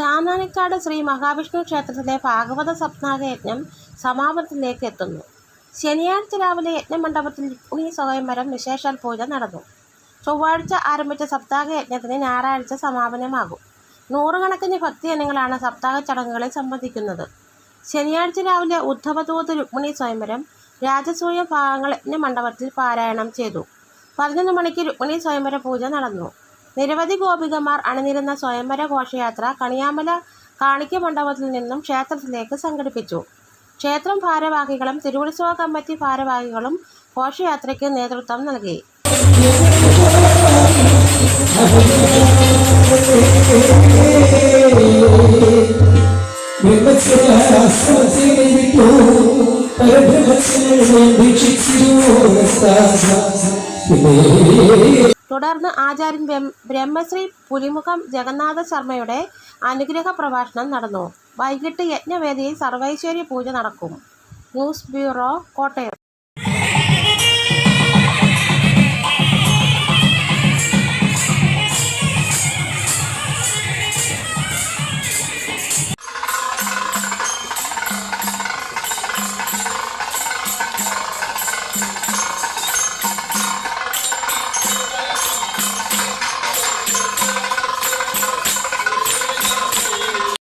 ചാന്നാനിക്കാട് ശ്രീ മഹാവിഷ്ണു ക്ഷേത്രത്തിലെ ഭാഗവത സപ്നാഹ യജ്ഞം സമാപനത്തിലേക്ക് എത്തുന്നു. ശനിയാഴ്ച രാവിലെ യജ്ഞമണ്ഡപത്തിൽ ഉണി സ്വയംവരം വിശേഷാൽ പൂജ നടന്നു. ചൊവ്വാഴ്ച ആരംഭിച്ച സപ്താഹ യജ്ഞത്തിന് ഞായറാഴ്ച സമാപനമാകും. നൂറുകണക്കിന് ഭക്തജനങ്ങളാണ് സപ്താഹ ചടങ്ങുകളിൽ സംബന്ധിക്കുന്നത്. ശനിയാഴ്ച രാവിലെ ഉദ്ധവതൂത് രുക്മിണി സ്വയംവരം രാജസൂയ ഭാഗങ്ങൾ യജ്ഞമണ്ഡപത്തിൽ പാരായണം ചെയ്തു. പതിനൊന്ന് മണിക്ക് രുക്മിണി സ്വയംവര പൂജ നടന്നു. നിരവധി ഗോപികമാർ അണിനിരുന്ന സ്വയംവര ഘോഷയാത്ര കണിയാമല കാണിക്ക മണ്ഡപത്തിൽ നിന്നും ക്ഷേത്രത്തിലേക്ക് സംഘടിപ്പിച്ചു. ക്ഷേത്രം ഭാരവാഹികളും തിരുവുത്സവ കമ്മിറ്റി ഭാരവാഹികളും ഘോഷയാത്രയ്ക്ക് നേതൃത്വം നൽകി. തുടർന്ന് ആചാര്യൻ ബ്രഹ്മ- ബ്രഹ്മശ്രീ പുലിമുഖം ജഗന്നാഥ ശർമ്മയുടെ അനുഗ്രഹ പ്രഭാഷണം നടന്നു. വൈകിട്ട് യജ്ഞവേദിയിൽ സർവൈശ്വര്യ പൂജ നടക്കും. News bureau Kottayam.